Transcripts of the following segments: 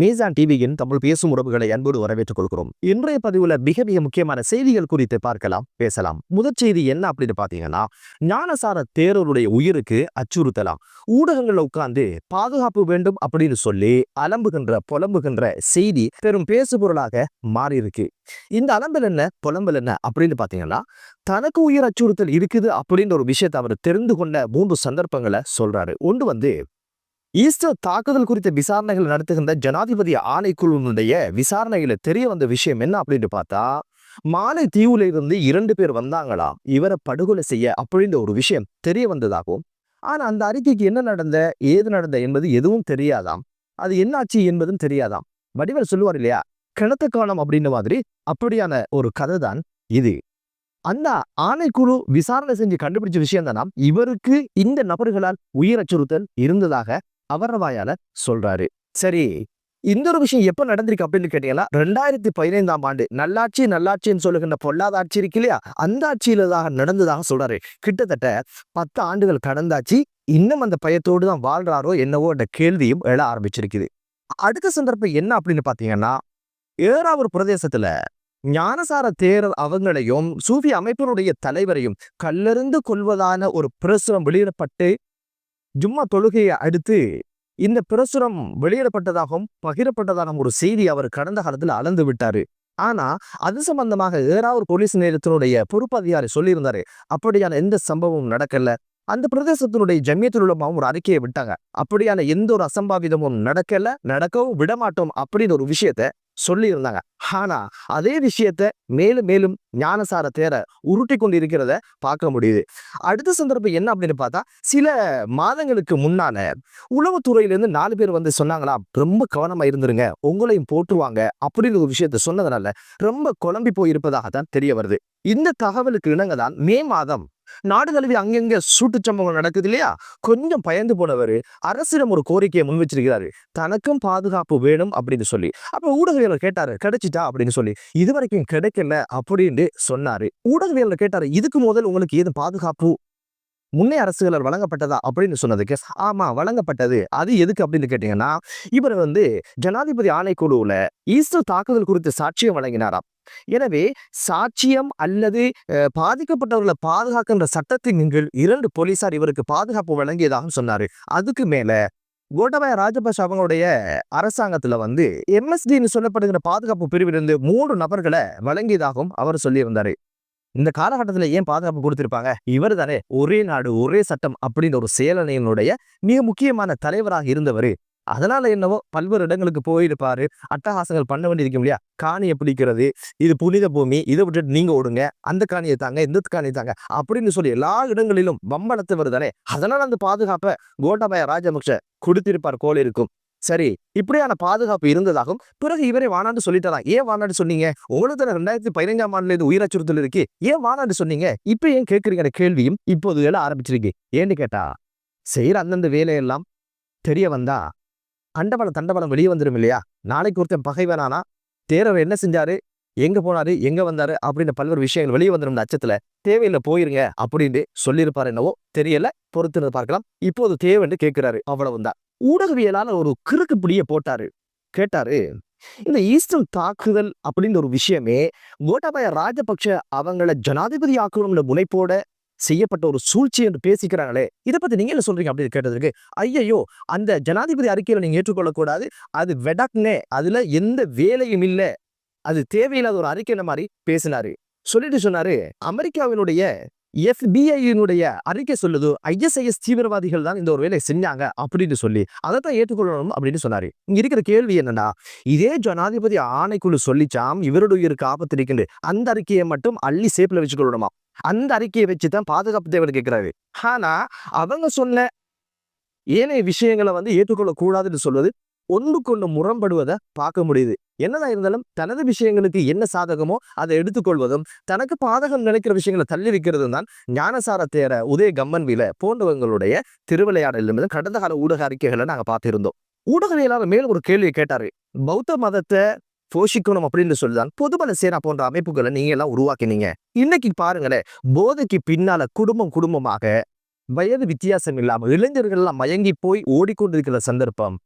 மீசான் டிவியின் தமிழ் பேசும் உறவுகளை அன்போடு வரவேற்றுக் கொள்கிறோம். இன்றைய பதிவுல மிக மிக முக்கியமான செய்திகள் குறித்து பார்க்கலாம் பேசலாம். முதற் செய்தி என்ன அப்படின்னு பாத்தீங்கன்னா ஞானசார தேரருடைய உயிருக்கு அச்சுறுத்தலாம். ஊடகங்கள்ல உட்கார்ந்து பாதுகாப்பு வேண்டும் அப்படின்னு சொல்லி அலம்புகின்ற புலம்புகின்ற செய்தி பெரும் பேசுபொருளாக மாறி இருக்கு இந்த அலம்பல் என்ன புலம்பல் என்ன அப்படின்னு பாத்தீங்கன்னா தனக்கு உயிர் அச்சுறுத்தல் இருக்குது அப்படின்ற ஒரு விஷயத்தை அவர் தெரிந்து கொண்ட மூன்று சந்தர்ப்பங்களை சொல்றாரு. ஒன்று வந்து ஈஸ்டர் தாக்குதல் குறித்த விசாரணைகள் நடத்துகின்ற ஜனாதிபதி ஆணைக்குழுவினுடைய விசாரணையில தெரிய வந்த விஷயம் என்ன அப்படின்னு பார்த்தா மாலை தீவுல இருந்து இரண்டு பேர் வந்தாங்களா இவரை படுகொலை செய்ய அப்படின்ற ஒரு விஷயம் தெரிய வந்ததாகவும் ஆனா அந்த அறிக்கைக்கு என்ன நடந்த ஏது நடந்த என்பது எதுவும் தெரியாதாம். அது என்னாச்சு என்பதும் தெரியாதாம். வடிவர் சொல்லுவார் இல்லையா கிணத்த காலம் அப்படின்ற மாதிரி அப்படியான ஒரு கதை தான் இது. அந்த ஆணைக்குழு விசாரணை செஞ்சு கண்டுபிடிச்ச விஷயம் தானாம் இவருக்கு இந்த நபர்களால் உயிர் அச்சுறுத்தல் இருந்ததாக அவர் வாயால சொல்றாரு. சரி இந்த ஒரு விஷயம் எப்ப நடந்திருக்கு அப்படின்னு கேட்டீங்கன்னா ரெண்டாயிரத்தி பதினைந்தாம் ஆண்டு நல்லாட்சி நல்லாட்சின்னு சொல்லுகின்ற பொல்லாத ஆட்சி இருக்கு இல்லையா? அந்த ஆட்சியிலதாக நடந்ததாக சொல்றாரு. கிட்டத்தட்ட பத்து ஆண்டுகள் கடந்தாச்சு. இன்னும் அந்த பயத்தோடு தான் வாழ்றாரோ என்னவோ என்ற கேள்வியும் எழ ஆரம்பிச்சிருக்குது. அடுத்த சந்தர்ப்பம் என்ன அப்படின்னு பாத்தீங்கன்னா ஏறாவூர் பிரதேசத்துல ஞானசார தேரர் அவங்களையும் சூஃபி அமைப்பினுடைய தலைவரையும் கல்லறிந்து கொள்வதான ஒரு பிரசுரம் வெளியிடப்பட்டு ஜும்மா தொழுகையை அடுத்து இந்த பிரசுரம் வெளியிடப்பட்டதாகவும் பகிரப்பட்டதாகவும் ஒரு செய்தி அவர் கடந்த காலத்தில் அளந்து விட்டாரு. ஆனா அது சம்பந்தமாக ஏறாவூர் போலீஸ் நிலையத்தினுடைய பொறுப்பு அதிகாரி சொல்லியிருந்தாரு. அப்படியான எந்த சம்பவமும் நடக்கல. அந்த பிரதேசத்தினுடைய ஜமியத்தில் உள்ளமாவும் ஒரு அறிக்கையை விட்டாங்க. அப்படியான எந்த ஒரு அசம்பாவிதமும் நடக்கல நடக்கவும் விடமாட்டோம் அப்படின்னு ஒரு விஷயத்த சொல்லியிருந்தாங்க. ஆனா அதே விஷயத்த மேலும் மேலும் ஞானசார தேர உருட்டி கொண்டு இருக்கிறத பார்க்க முடியுது. அடுத்த சந்தர்ப்பம் என்ன அப்படின்னு பார்த்தா சில மாதங்களுக்கு முன்னால உளவுத்துறையிலேருந்து நாலு பேர் வந்து சொன்னாங்களா ரொம்ப கவனமா இருந்துருங்க உங்களையும் போட்டுருவாங்க அப்படின்னு ஒரு விஷயத்த சொன்னதுனால ரொம்ப குழம்பி போயிருப்பதாக தான் தெரிய வருது. இந்த தகவலுக்கு இணங்க தான் மே மாதம் நாடு தழுவி அங்கங்க சூட்டுச் சம்பவம் நடக்குது இல்லையா? கொஞ்சம் பயந்து போனவர் அரசிடம் ஒரு கோரிக்கையை முன் வச்சிருக்கிறாரு. தனக்கும் பாதுகாப்பு வேணும் அப்படின்னு சொல்லி. அப்போ ஊடகவியலர் கேட்டாரு கிடைச்சிட்டா? அப்படின்னு சொல்லி. இது வரைக்கும் கிடைக்கல அப்படின்னு சொன்னாரு. ஊடகவியலர் கேட்டாரு இதுக்கு முதல் உங்களுக்கு ஏதும் பாதுகாப்பு முன்னே அரசுகளால் வழங்கப்பட்டதா? அப்படின்னு சொன்னதுக்கு ஆமா வழங்கப்பட்டது. அது எதுக்கு? அப்படின்னு கேட்டீங்கன்னா இவர் வந்து ஜனாதிபதி ஆணைக்குழுவுல ஈஸ்டர் தாக்குதல் குறித்து சாட்சியம் வழங்கினாராம். எனவே சாட்சியம் அல்லது பாதிக்கப்பட்டவர்களை பாதுகாக்கின்ற சட்டத்தின் கீழ் இரண்டு போலீசார் இவருக்கு பாதுகாப்பு வழங்கியதாக சொன்னாரு. அதுக்கு மேல கோட்டபாய ராஜபக்ஷ அவங்களுடைய அரசாங்கத்துல வந்து எம்எஸ்டின்னு சொல்லப்படுகிற பாதுகாப்பு பிரிவிலிருந்து மூன்று நபர்களை வழங்கியதாகவும் அவர் சொல்லியிருந்தாரு. இந்த காலகட்டத்துல ஏன் பாதுகாப்பு கொடுத்திருப்பாங்க? இவர் தானே ஒரே நாடு ஒரே சட்டம் அப்படின்ற ஒரு செயலணையினுடைய மிக முக்கியமான தலைவராக இருந்தவர். அதனால என்னவோ பல்வேறு இடங்களுக்கு போயிருப்பாரு. அட்டகாசங்கள் பண்ண வேண்டியிருக்கும் இல்லையா? காணியை பிடிக்கிறது இது புனித பூமி இதை விட்டுட்டு நீங்க ஓடுங்க அந்த காணியை தாங்க இந்த காணியை தாங்க அப்படின்னு சொல்லி எல்லா இடங்களிலும் வம்பளத்தவர் வருதானே? அதனால அந்த பாதுகாப்பை கோட்டாபய ராஜபக்ஷ கொடுத்திருப்பார் கோல் இருக்கும் சரி இப்படியான பாதுகாப்பு இருந்ததாகவும் பிறகு இவரே வானாண்டு சொல்லிட்டாராம். ஏன் வானாண்டு சொன்னீங்க? உங்களுக்கு தானே ரெண்டாயிரத்தி பதினைஞ்சாம் ஆண்டுல இருந்து உயிர் அச்சுறுத்தல் இருக்கு. ஏன் வானாண்டு சொன்னீங்க? இப்ப ஏன் கேட்குறீங்க கேள்வியும் இப்போது எல்லாம் ஆரம்பிச்சிருக்கு. ஏன்னு கேட்டா செய்யற அந்தந்த வேலையெல்லாம் தெரிய வந்தா அண்டபலம் தண்டபலம் வெளியே வந்துடும் இல்லையா? நாளைக்கு ஒருத்தன் பகைவனானா தேரர் என்ன செஞ்சாரு? எங்க போனாரு? எங்க வந்தாரு? அப்படின்ற பல்வேறு விஷயங்கள் வெளியே வந்துடும் அச்சத்துல. தேவையில்லை போயிருங்க அப்படின்னு சொல்லியிருப்பார் என்னவோ தெரியல. பொறுத்துன்னு பார்க்கலாம். இப்போது தேவைன்னு கேட்கிறாரு. அவ்வளவுதான். ஊடகவியலாளர் ஒரு கிறுக்கு பிடிய போட்டாரு. கேட்டாரு இந்த ஈஸ்டர் தாக்குதல் அப்படின்ற ஒரு விஷயமே கோட்டாபய ராஜபக்ஷ அவங்கள ஜனாதிபதி ஆக்கணும்னு முனைப்போட செய்யப்பட்ட ஒரு சூழ்ச்சி என்று பேசிக்கிறாங்களே இதை பத்தி நீங்க என்ன சொல்றீங்க அப்படின்னு கேட்டதுக்கு ஐயையோ அந்த ஜனாதிபதி அறிக்கையில நீங்க ஏற்றுக்கொள்ளக்கூடாது அது வெடக்னே அதுல எந்த வேலையும் இல்ல அது தேவையில்லாத ஒரு அறிக்கையில மாதிரி பேசினாரு. சொல்லிட்டு சொன்னாரு அமெரிக்காவினுடைய எஃபிஐயினுடைய அறிக்கை சொல்லுது ஐஎஸ்ஐஎஸ் தீவிரவாதிகள் தான் இந்த ஒரு வேலையை செஞ்சாங்க அப்படின்னு சொல்லி அதைத்தான் ஏற்றுக்கொள்ளணும் அப்படின்னு சொன்னாரு. இங்க இருக்கிற கேள்வி என்னன்னா இதே ஜனாதிபதி ஆணைக்குழு சொல்லிச்சாம் இவருடைய உயிருக்கு ஆபத்து இருக்கின்ற அந்த அறிக்கையை மட்டும் அள்ளி சேப்பில் வச்சுக்கொள்ளணுமா? அந்த அறிக்கையை வச்சு தான் பாதுகாப்பு தேவை கேட்கிறாரு. ஆனா அவங்க சொன்ன ஏனைய விஷயங்களை வந்து ஏற்றுக்கொள்ள கூடாதுன்னு சொல்வது ஒன்றுக்கொண்டு முரண்படுவதை பார்க்க முடியுது. என்னதான் இருந்தாலும் தனது விஷயங்களுக்கு என்ன சாதகமோ அதை எடுத்துக்கொள்வதும் தனக்கு பாதகம் நினைக்கிற விஷயங்களை தள்ளி வைக்கிறதும் தான் ஞானசார தேர உதய கம்மன்வில போன்றவங்களுடைய திருவிளையாடல் என்பது கடந்த கால ஊடக அறிக்கைகளை நாங்க பார்த்திருந்தோம். ஊடகவியலாளர் மேலும் ஒரு கேள்வியை கேட்டாரு. பௌத்த மதத்தை போஷிக்கணும் அப்படின்னு சொல்லிதான். பொதுபல சேனா போன்ற அமைப்புகளை நீங்க எல்லாம் உருவாக்கினீங்க. இன்னைக்கு பாருங்களேன் போதைக்கு பின்னால குடும்பம் குடும்பமாக வயது வித்தியாசம் இல்லாம இளைஞர்கள்லாம் மயங்கி போய் ஓடிக்கொண்டிருக்கிற சந்தர்ப்பம்.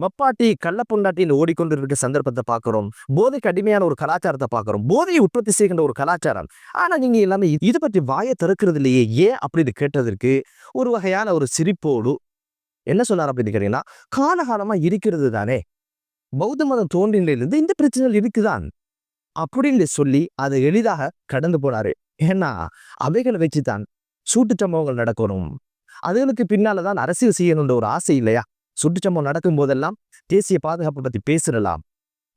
மப்பாட்டி கள்ளப்பொண்டாட்டின்னு ஓடிக்கொண்டிருக்க சந்தர்ப்பத்தை பார்க்கிறோம். போதைக்கு அடிமையான ஒரு கலாச்சாரத்தை பார்க்கிறோம். போதையை உற்பத்தி செய்கின்ற ஒரு கலாச்சாரம். ஆனா நீங்க எல்லாமே இது- இது பற்றி வாயை திறக்கிறது இல்லையே ஏன் அப்படின்னு கேட்டதற்கு ஒரு வகையான ஒரு சிரிப்போடு என்ன சொன்னார் அப்படின்னு கேட்டீங்கன்னா காலகாலமா இருக்கிறது தானே. பௌத்த மதம் தோன்றினிலிருந்து இந்த பிரச்சனைகள் இருக்குதான் அப்படின்னு சொல்லி அதை எளிதாக கடந்து போனாரு. ஏன்னா அவைகளை வச்சுதான் சூட்டுச் சம்பவங்கள் நடக்கணும். அதுகளுக்கு பின்னாலதான் அரசியல் செய்யணுன்ற ஒரு ஆசை இல்லையா? சுட்டுச் சம்பவம் நடக்கும் போதெல்லாம் தேசிய பாதுகாப்பு பத்தி பேசிடலாம்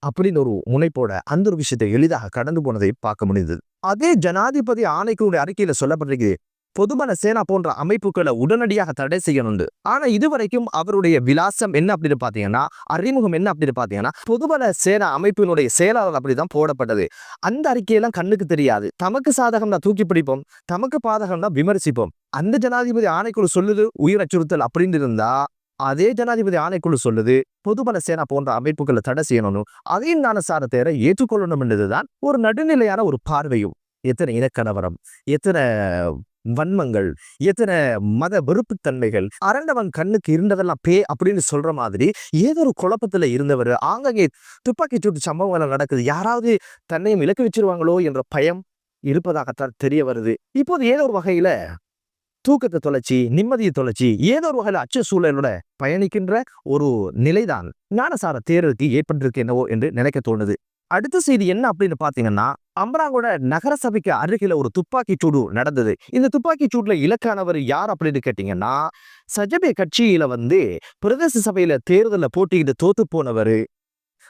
அப்படின்னு ஒரு முனைப்போட அந்த ஒரு விஷயத்தை எளிதாக கடந்து போனதை பார்க்க முடிந்தது. அதே ஜனாதிபதி ஆணைக்குடைய அறிக்கையில சொல்லப்பட்டிருக்கு பொதுமன சேனா போன்ற அமைப்புகளை உடனடியாக தடை செய்யணுண்டு. ஆனா இதுவரைக்கும் அவருடைய விலாசம் என்ன அப்படின்னு பாத்தீங்கன்னா அறிமுகம் என்ன அப்படின்னு பாத்தீங்கன்னா பொதுமன சேனா அமைப்பினுடைய செயலாளர் அப்படிதான் போடப்பட்டது. அந்த அறிக்கையெல்லாம் கண்ணுக்கு தெரியாது. தமக்கு சாதகம் தான் தூக்கி பிடிப்போம் தமக்கு பாதகம் தான் விமர்சிப்போம். அந்த ஜனாதிபதி ஆணைக்குழு சொல்லுது உயிர் அச்சுறுத்தல் அப்படின்னு இருந்தா அதே ஜனாதிபதி ஆணைக்குழு சொல்லுது பொதுபல சேனா போன்ற அமைப்புகளை தடை செய்யணும் அதையும் ஞானசார தேர ஏற்றுக்கொள்ளணும் என்றதுதான் ஒரு நடுநிலையான ஒரு பார்வையும். எத்தனை இனக்கலவரம் எத்தனை வன்மங்கள் எத்தனை மத வெறுப்புத்தன்மைகள் அரண்டவன் கண்ணுக்கு இருந்ததெல்லாம் பே அப்படின்னு சொல்ற மாதிரி ஏதோ ஒரு குழப்பத்துல இருந்தவர். ஆங்கங்கே துப்பாக்கி சூட்டு சம்பவங்கள் நடக்குது. யாராவது தன்னையும் இலக்கு வச்சிருவாங்களோ என்ற பயம் இருப்பதாகத்தான் தெரிய வருது. இப்போது ஏதோ ஒரு வகையில தூக்கத்தை தொலைச்சி நிம்மதியை தொலைச்சி ஏதோ ஒரு வகையில் அச்ச சூழலோட பயணிக்கின்ற ஒரு நிலைதான். ஞானசார தேரருக்கு ஏற்பட்டிருக்கு என்னவோ என்று நினைக்க தோணுது. அடுத்த செய்தி என்ன அப்படின்னு பாத்தீங்கன்னா அம்பராங்கோட நகரசபைக்கு அருகில ஒரு துப்பாக்கி சூடு நடந்தது. இந்த துப்பாக்கி சூடுல இலக்கானவர் யார் அப்படின்னு கேட்டீங்கன்னா சஜபே கட்சியில வந்து பிரதேச சபையில தேர்தலில் போட்டியிட்டு தோத்து போனவர்.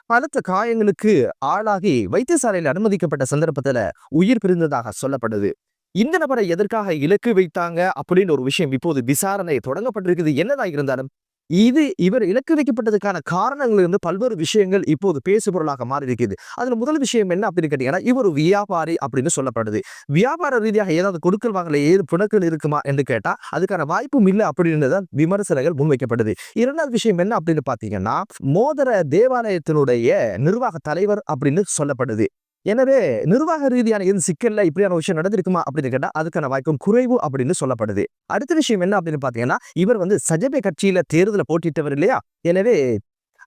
பலத்த காயங்களுக்கு ஆளாகி வைத்தியசாலையில் அனுமதிக்கப்பட்ட சந்தர்ப்பத்துல உயிர் பிரிந்ததாக சொல்லப்படுது. இந்த நபரை எதற்காக இலக்கு வைத்தாங்க அப்படின்னு ஒரு விஷயம் இப்போது விசாரணை தொடங்கப்பட்டிருக்குது. என்னதான் இருந்தாலும் இது இவர் இலக்கு வைக்கப்பட்டதுக்கான காரணங்கள் இருந்து பல்வேறு விஷயங்கள் இப்போது பேசுபொருளாக மாறி இருக்குது அதுல முதல் விஷயம் என்ன அப்படின்னு கேட்டீங்கன்னா இவர் ஒரு வியாபாரி அப்படின்னு சொல்லப்படுது. வியாபார ரீதியாக ஏதாவது கொடுக்கல் வாங்கல ஏது புணக்கள் இருக்குமா என்று கேட்டா அதுக்கான வாய்ப்பும் இல்லை அப்படின்னு தான் விமர்சனங்கள் முன்வைக்கப்படுது. இரண்டாவது விஷயம் என்ன அப்படின்னு பாத்தீங்கன்னா மோதர தேவாலயத்தினுடைய நிர்வாக தலைவர் அப்படின்னு சொல்லப்படுது. எனவே நிர்வாக ரீதியான எது சிக்கல்ல இப்படியான விஷயம் நடந்திருக்குமா அப்படின்னு கேட்டா அதுக்கான வாய்ப்பும் குறைவு அப்படின்னு சொல்லப்படுது. அடுத்த விஷயம் என்ன அப்படின்னு பாத்தீங்கன்னா இவர் வந்து சஜபே கட்சியில தேர்தல போட்டிட்டவர் இல்லையா? எனவே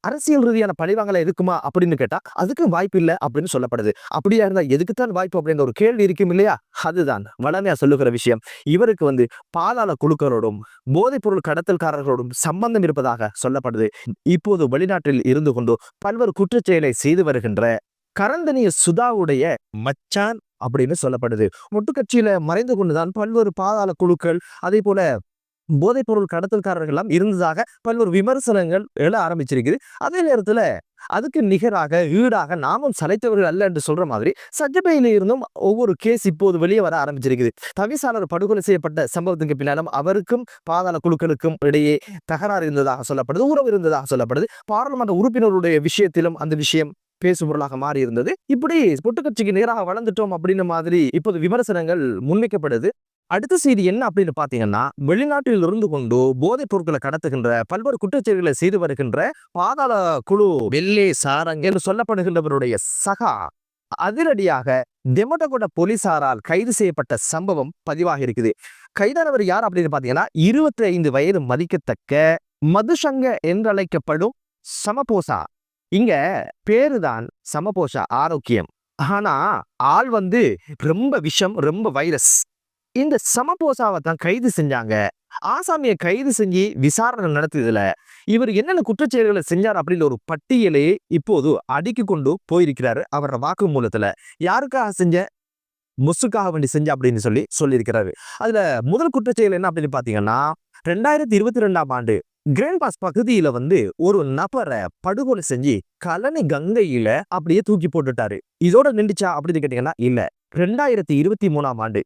அரசியல் ரீதியான பழிவாங்கல இருக்குமா அப்படின்னு கேட்டா அதுக்கு வாய்ப்பு இல்லை அப்படின்னு சொல்லப்படுது. அப்படியா இருந்தா எதுக்குத்தான் வாய்ப்பு அப்படின்ற ஒரு கேள்வி இருக்கும் இல்லையா? அதுதான் வளமையா சொல்லுகிற விஷயம். இவருக்கு வந்து பாதாள குழுக்களோடும் போதைப் பொருள் கடத்தல்காரர்களோடும் சம்பந்தம் இருப்பதாக சொல்லப்படுது. இப்போது வெளிநாட்டில் இருந்து கொண்டு பல்வேறு குற்றச்செயலை செய்து வருகின்ற கரந்தனிய சுதாவுடைய மச்சான் அப்படின்னு சொல்லப்படுது. முட்டுக்கட்சியில மறைந்து கொண்டுதான் பல்வேறு பாதாள குழுக்கள் அதே போல போதைப் பொருள் இருந்ததாக பல்வேறு விமர்சனங்கள் எழ ஆரம்பிச்சிருக்குது. அதே நேரத்துல அதுக்கு நிகராக ஈடாக நாமும் சளைத்தவர்கள் அல்ல என்று சொல்ற மாதிரி சட்டப்பையில இருந்தும் ஒவ்வொரு கேஸ் இப்போது வெளியே வர ஆரம்பிச்சிருக்குது. தவிசாளர் படுகொலை செய்யப்பட்ட சம்பவத்துக்கு பின்னாலும் அவருக்கும் பாதாள குழுக்களுக்கும் இடையே தகராறு இருந்ததாக சொல்லப்படுது உறவு இருந்ததாக சொல்லப்படுது. பாராளுமன்ற உறுப்பினருடைய விஷயத்திலும் அந்த விஷயம் பேசுபொருளாக மாறி இருந்தது இப்படி பொட்டுக்கட்சிக்கு நேராக வளர்ந்துட்டோம் அப்படின்ற மாதிரி இப்போது விமர்சனங்கள் முன்வைக்கப்படுது. அடுத்த செய்தி என்ன அப்படின்னு பாத்தீங்கன்னா வெளிநாட்டில் இருந்து கொண்டு போதைப் பொருட்களை கடத்துகின்ற பல்வேறு குற்றச்செயல்களை செய்து வருகின்ற பாதாள குழு வெள்ளே சாரங்க என்று சொல்லப்படுகின்றவருடைய சகா அதிரடியாக டெமோட்டகோட போலீசாரால் கைது செய்யப்பட்ட சம்பவம் பதிவாக இருக்குது கைதானவர் யார் அப்படின்னு பாத்தீங்கன்னா இருபத்தி ஐந்து வயது மதிக்கத்தக்க மதுசங்க என்றழைக்கப்படும் சமபோசா. இங்க பேருதான் சமபோஷ ஆரோக்கியம். ஆனா ஆள் வந்து ரொம்ப விஷம் ரொம்ப வைரஸ். இந்த சமபோசாவை தான் கைது செஞ்சாங்க. ஆசாமியை கைது செஞ்சு விசாரணை நடத்தியதுல இவர் என்னென்ன குற்றச்செயல்களை செஞ்சார் அப்படின்ற ஒரு பட்டியலே இப்போது அடுக்கி கொண்டு போயிருக்கிறாரு அவரோட வாக்கு மூலத்துல யாருக்காக செஞ்ச? முசுக்காக வேண்டி செஞ்ச அப்படின்னு சொல்லி சொல்லியிருக்கிறாரு. அதுல முதல் குற்றச்செயல் என்ன அப்படின்னு பாத்தீங்கன்னா ரெண்டாயிரத்தி இருபத்தி ரெண்டாம் ஆண்டு கிராண்ட் பாஸ் பகுதியில வந்து ஒரு நபரை படுகொலை செஞ்சு கலனி கங்கையில அப்படியே தூக்கி போட்டுட்டாரு. இதோட நின்றுச்சா அப்படின்னு கேட்டீங்கன்னா இல்ல. ரெண்டாயிரத்தி இருபத்தி மூணாம் ஆண்டு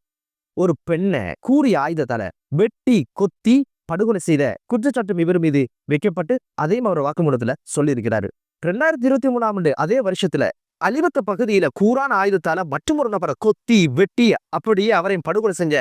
ஒரு பெண்ணை கூறிய ஆயுதத்தால வெட்டி கொத்தி படுகொலை செய்த குற்றச்சாட்டும் இவர் மீது வைக்கப்பட்டு அதையும் அவர் வாக்குமூலத்துல சொல்லியிருக்கிறாரு. ரெண்டாயிரத்தி இருபத்தி மூணாம் ஆண்டு அதே வருஷத்துல அலிபத்த பகுதியில கூரான ஆயுதத்தால மற்றொரு நபரை கொத்தி வெட்டி அப்படியே அவரையும் படுகொலை செஞ்ச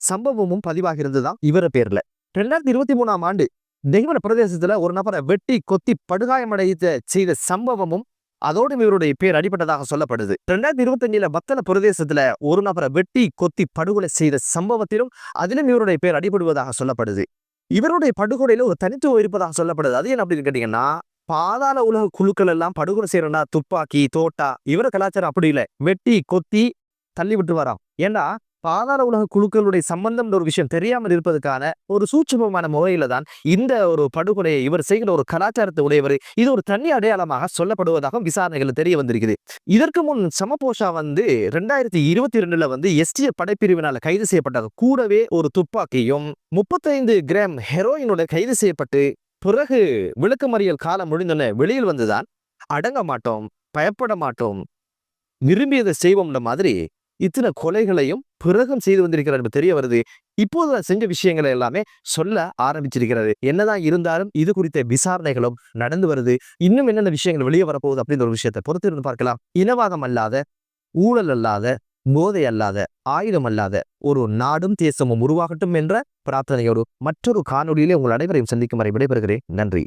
சம்பவமும் பதிவாகிறது தான் இவர பேர்ல. ரெண்டாயிரத்தி இருபத்தி மூணாம் ஆண்டு தெய்வன பிரதேசத்துல ஒரு நபரை வெட்டி கொத்தி படுகாயமடைத்த செய்த சம்பவமும் அதோடு இவருடைய பேர் அடிபட்டதாக சொல்லப்படுது. ரெண்டாயிரத்தி இருபத்தஞ்சுல பத்தல பிரதேசத்துல ஒரு நபரை வெட்டி கொத்தி படுகொலை செய்த சம்பவத்திலும் அதிலும் இவருடைய பேர் அடிபடுவதாக சொல்லப்படுது. இவருடைய படுகொலையில ஒரு தனித்துவம் இருப்பதாக சொல்லப்படுது. அது என்ன அப்படின்னு கேட்டீங்கன்னா பாதாள உலக குழுக்கள் எல்லாம் படுகொலை செய்யறனா துப்பாக்கி தோட்டா இவர கலாச்சாரம் அப்படி இல்லை. வெட்டி கொத்தி தள்ளி விட்டு வரான் ஏன்னா பாதாள உலக குழுக்களுடைய சம்பந்தம் ஒரு விஷயம் தெரியாமல் இருப்பதற்கான ஒரு சூட்சமமான முறையில தான் இந்த ஒரு படுகொலையை இவர் செய்கிற ஒரு கலாச்சாரத்தை உடையவர். இது ஒரு தனி அடையாளமாக சொல்லப்படுவதாகவும் விசாரணைகள் தெரிய வந்திருக்குது. இதற்கு முன் சமபோஷா வந்து ரெண்டாயிரத்தி இருபத்தி ரெண்டுல வந்து எஸ்டிஎஃப் படைப்பிரிவினால கைது செய்யப்பட்டார் கூடவே ஒரு துப்பாக்கியும் முப்பத்தைந்து கிராம் ஹெரோயினோட கைது செய்யப்பட்டு பிறகு விளக்கமறியல் காலம் முடிந்தோடனே வெளியில் வந்துதான் அடங்க மாட்டோம் பயப்பட மாட்டோம் விரும்பியதை செய்வோம்ன்ற மாதிரி இத்தனை கொலைகளையும் பிறகும் செய்து வந்திருக்கிறார் என்று தெரிய வருது. இப்போது செஞ்ச விஷயங்களை எல்லாமே சொல்ல ஆரம்பிச்சிருக்கிறது என்னதான் இருந்தாலும் இது குறித்த விசாரணைகளும் நடந்து வருது. இன்னும் என்னென்ன விஷயங்கள் வெளியே வரப்போகுது அப்படின்ற ஒரு விஷயத்தை பொறுத்திருந்து பார்க்கலாம். இனவாதம் அல்லாத ஊழல் அல்லாத போதை அல்லாத ஆயுதம் அல்லாத ஒரு நாடும் தேசமும் உருவாகட்டும் என்ற பிரார்த்தனையோடு மற்றொரு காணொலியிலே உங்கள் அனைவரையும் சந்திக்கும் வரை விடைபெறுகிறேன். நன்றி.